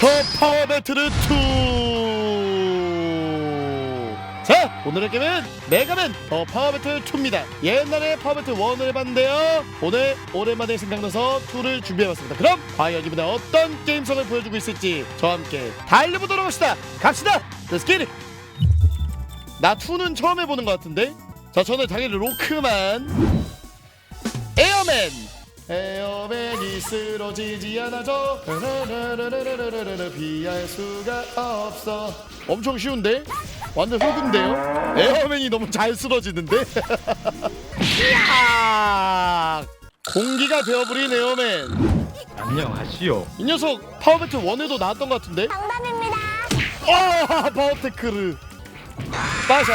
더 파워 배틀 2. 자, 오늘의 게임은 메가맨 더 파워 배틀 2입니다. 옛날에 파워 배틀 1을 해봤는데요. 오늘 오랜만에 생각나서 2를 준비해봤습니다. 그럼 과연 이번에 어떤 게임성을 보여주고 있을지 저와 함께 달려보도록 합시다. 갑시다. It. 나 2는 처음 해보는 것 같은데. 자, 저는 당연히 로크만. 에어맨. 에어맨이 쓰러지지 않아줘 라라라라라라라라 피할 수가 없어 엄청 쉬운데? 완전 흑인데요? 에어맨이 너무 잘 쓰러지는데? 이야! 공기가 되어버린 에어맨 안녕하시오. 이 녀석 파워배틀 1에도 나왔던 것 같은데? 정답입니다. 아 파워테크르 빠샤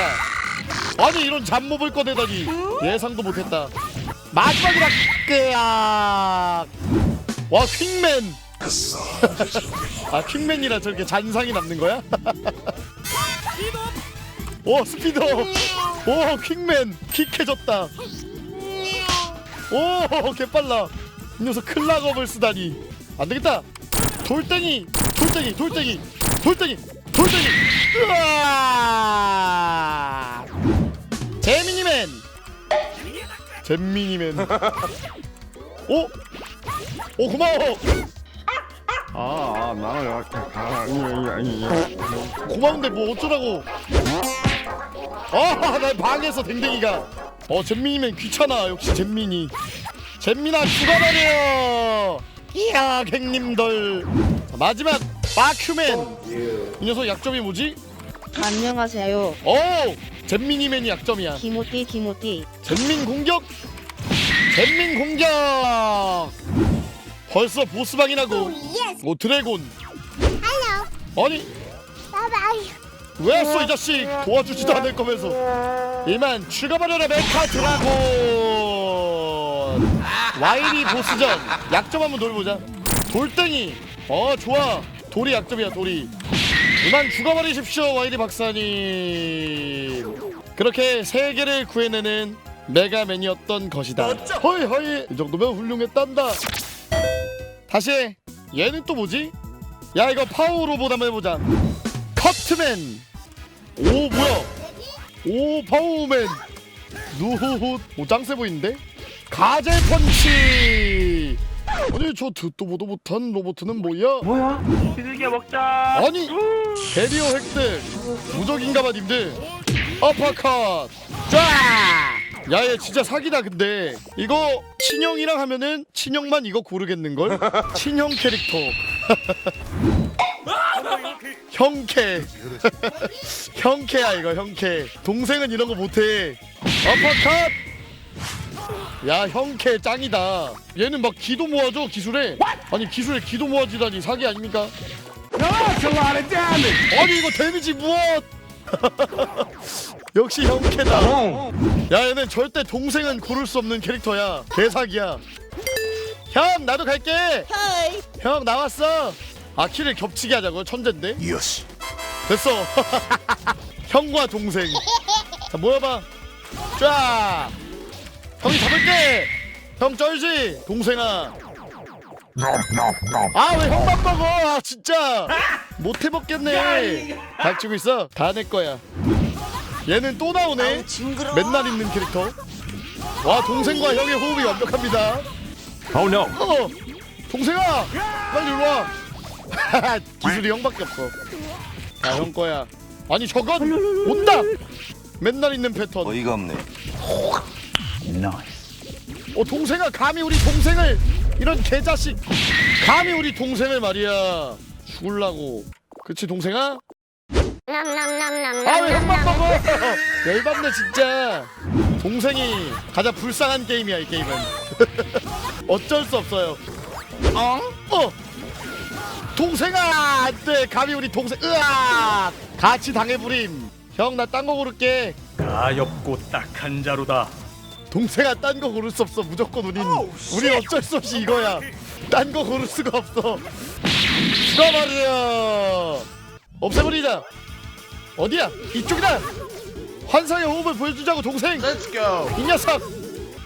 아니 이런 잡몹을 꺼내다니 예상도 못했다 마지막이다 끄악 와 퀵맨. 아 퀵맨이라 저렇게 잔상이 남는 거야? 오 스피더 오 퀵맨. 킥해졌다. 오 개빨라. 이 녀석 클락업을 쓰다니. 안 되겠다. 돌덩이 돌덩이 돌덩이 돌덩이 돌덩이. 으아! 재미니맨 잼미니맨 오? 오 고마워! 아, 아 나는 아, 아니 아니 아니. 고마운데 뭐 어쩌라고? 아나 방에서 댕댕이가. 어 잼민이면 귀찮아 역시 잼민이. 잼민아 죽어버려 이야 갱님들. 자, 마지막 마큐맨. 이 녀석 약점이 뭐지? 안녕하세요. 오 잼민이맨이 약점이야. 기모띠 기모띠. 잼민 공격! 잼민 공격! 벌써 보스방이 나고. 예스. 오 드래곤. 할로. 아니 바이바이. 왜 왔어 이 자식? 도와주지도 않을 거면서. 이만 죽어버려라 메카 드라곤! 와이리 보스전. 약점 한번 돌보자. 돌덩이. 어 좋아. 돌이 약점이야 돌이 이만 죽어버리십시오 와이리 박사님. 그렇게 세계를 구해내는 메가맨이었던 것이다. 허이 허이 이 정도면 훌륭했단다. 다시 해. 얘는 또 뭐지? 야 이거 파워 로봇 한번 해보자. 커트맨. 오 뭐야? 오 파워맨. 누훗. 오 짱세 보이는데? 가젤 펀치 저 듣도 보도 못한 로봇은 뭐야? 뭐야? 비둘기 먹자. 아니 베리어 획득 무적인가봐 님들. 어퍼컷. 쫙야얘 진짜 사기다 근데. 이거 친형이랑 하면은 친형만 이거 고르겠는걸? 친형 캐릭터. 형캐. 형캐야 이거 형캐. 동생은 이런 거 못해. 어퍼컷 야 형캐 짱이다. 얘는 막 기도 모아줘 기술에? 아니 기술에 기도 모아주다니 사기 아닙니까? 아니 이거 데미지 무엇? 역시 형캐다. 야 얘는 절대 동생은 고를 수 없는 캐릭터야. 개사기야. 형 나도 갈게. 헤이. 형 나왔어. 아 키를 겹치게 하자고 천재인데? 예스. 됐어. 형과 동생. 자 모여봐. 쫙 형이 잡을게 형 쩔지! 동생아. 아 왜 형만 먹어 아 진짜. 못 해먹겠네. 닥치고 있어. 다 내 거야. 얘는 또 나오네. 맨날 있는 캐릭터. 와 동생과 형의 호흡이 완벽합니다. Oh no. 어 동생아! 빨리 일로 와. 기술이 형밖에 없어. 자형 거야. 아니 저건 온다! 맨날 있는 패턴. 어이가 없네. 어 동생아 감히 우리 동생을 이런 개자식. 감히 우리 동생을 말이야. 죽을라고. 그치 동생아? 남남남남. 아왜 형만 먹어 열받네 진짜. 동생이 가장 불쌍한 게임이야 이 게임은. 어쩔 수 없어요. 어? 어. 동생아 안돼. 감히 우리 동생 으아 같이 당해부림. 형 나 딴 거 고를게. 가엾고 딱한 자루다. 동생아 딴 거 고를 수 없어. 무조건 우린 우리 어쩔 수 없이 이거야. 딴 거 고를 수가 없어. 죽어버려. 없애버리자. 어디야? 이쪽이다. 환상의 호흡을 보여주자고 동생. Let's go. 이 녀석.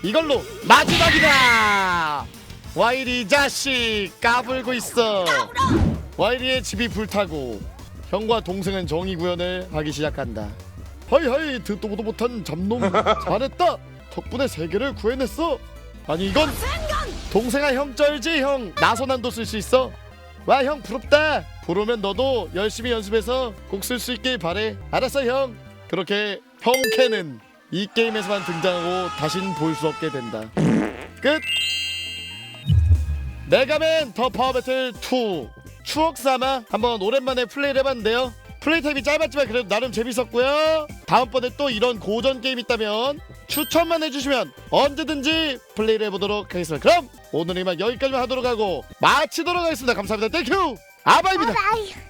이걸로 마지막이다. 와이리 자식 까불고 있어. 와이리의 집이 불타고 형과 동생은 정의 구현을 하기 시작한다. 하이하이 듣도 보도 못한 잡놈. 잘했다. 덕분에 세계를 구해냈어. 아니 이건 동생아 형 쩔지 형 나선한도 쓸 수 있어. 와 형 부럽다. 부르면 너도 열심히 연습해서 꼭 쓸 수 있길 바래. 알았어 형. 그렇게 형캐는 이 게임에서만 등장하고 다신 볼 수 없게 된다. 끝. 메가맨 더 파워 배틀 2 추억 삼아 한번 오랜만에 플레이를 해봤는데요 플레이 타임이 짧았지만 그래도 나름 재밌었고요 다음번에 또 이런 고전 게임 있다면 추천만 해주시면 언제든지 플레이를 해보도록 하겠습니다. 그럼 오늘 이만 여기까지만 하도록 하고 마치도록 하겠습니다. 감사합니다. 땡큐 아바입니다. 바이바이.